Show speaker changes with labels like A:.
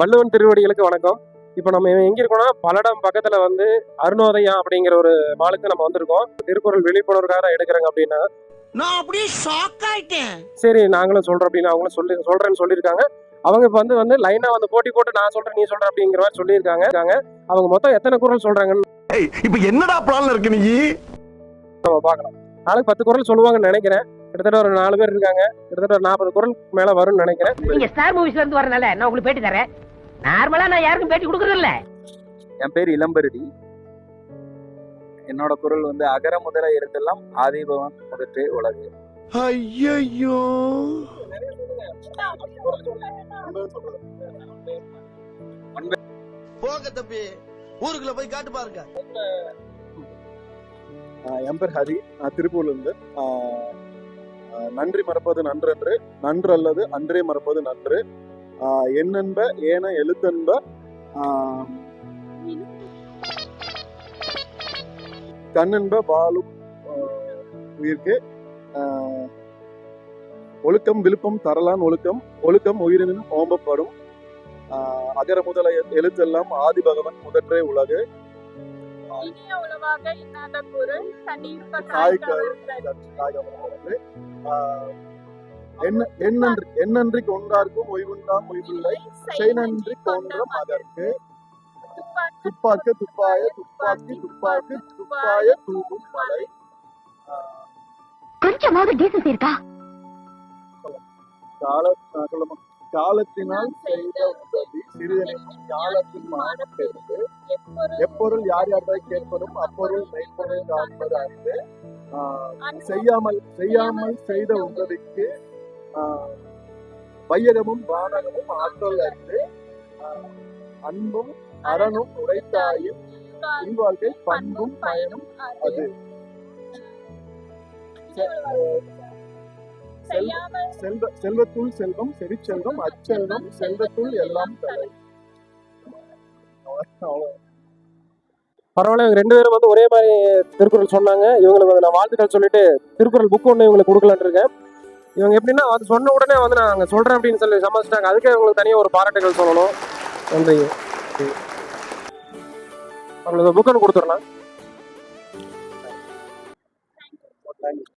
A: வள்ளுவன் திருவடிகளுக்கு வணக்கம் இப்போ நம்ம எங்க இருக்கோம்னா பலடம் பக்கத்துல வந்து அருணோதயம் அப்படிங்கிற ஒரு மாலுக்கு நம்ம வந்திருக்கோம் திருக்குறள் விழிப்புணர்வுக்காக எடுக்கிறாங்க அப்படின்னா
B: நான் அப்படியே ஷாக் ஆயிட்டேன்
A: சரி நாங்களும் சொல்றோம் அப்படின்னு அவங்களும் சொல்லி சொல்றேன்னு சொல்லியிருக்காங்க அவங்க இப்போ வந்து வந்து லைனா வந்து போட்டி போட்டு நான் சொல்றேன் நீ சொல்ற அப்படிங்கிற மாதிரி சொல்லியிருக்காங்க அவங்க மொத்தம் எத்தனை குரல் சொல்றாங்கன்னு
C: இப்போ என்னடா பிளான் இருக்கு நீ
A: நம்ம பார்க்கலாம் நாளைக்கு பத்து குரல் சொல்லுவாங்கன்னு நினைக்கிறேன் கிட்டத்தட்ட ஒரு நாலு பேர் இருக்காங்க கிட்டத்தட்ட ஒரு நாற்பது குரல் மேல வரும்னு நினைக்கிறேன்
D: நீங்க ஸ்டார் மூவிஸ்ல இருந்து வரனால நான் உங்களுக்கு பேட்டி தரேன் நார்மலா நான் யாருக்கும் பேட்டி கொடுக்கறது இல்ல
A: என் பேர் இளம்பருதி என்னோட குரல் வந்து அகர முதல எழுத்தெல்லாம் ஆதிபவன் முதற்றே உலகு
C: ஐயோ
B: போக தப்பி ஊருக்குள்ள போய் காட்டு பாருங்க
A: என் பேர் ஹரி நான் திருப்பூர்ல இருந்து நன்றி மறப்பது நன்றன்று நன்று அல்லது அன்றே மறப்பது நன்று என்னென்ப ஏன எழுத்தன்ப கண்ணென்ப வாழும் உயிர்க்கு ஒழுக்கம் விழுப்பம் தரலான் ஒழுக்கம் ஒழுக்கம் உயிரினும் ஓம்பப்படும் அகர முதல எழுத்தெல்லாம் ஆதி பகவன் முதற்றே உலகு இனிய என்னன்றி செய்நன்றி அதற்கு துப்பாக்க துப்பாய துப்பாக்கி துப்பாய தூவும் மலை
D: கொஞ்சமாவது டீசன்ஸ் இருக்கா
A: கால காலத்தினால் செய்த சிறிதனையும் ஞானத்தின் மானப்பெருந்து எப்பொருள் யார் யார்தாய் கேட்பதும் அப்பொருள் மெய்ப்பொருள் காண்பது அறிந்து செய்யாமல் செய்யாமல் செய்த உதவிக்கு வையகமும் வானகமும் ஆற்றல் அறிந்து அன்பும் அறனும் உடைத்தாயும் இன்வாழ்க்கை பண்பும் பயனும் அது செல்வ செல்வத்துள் செல்வம் செல்வம் அச்செல்வம் செல்வத்துள் எல்லாம் பரவாயில்ல பரவாயில்ல ரெண்டு பேரும் வந்து ஒரே மாதிரி திருக்குறள் சொன்னாங்க இவங்களுக்கு வந்து நான் வாழ்த்துக்கள் சொல்லிட்டு திருக்குறள் புக் ஒன்று இவங்களுக்கு கொடுக்கலான் இருக்கேன் இவங்க எப்படின்னா அது சொன்ன உடனே வந்து நான் அங்கே சொல்கிறேன் அப்படின்னு சொல்லி சமாளிச்சிட்டாங்க அதுக்கே இவங்களுக்கு தனியாக ஒரு பாராட்டுகள் சொல்லணும் நன்றி அவங்களுக்கு ஒன்று கொடுத்துடலாம்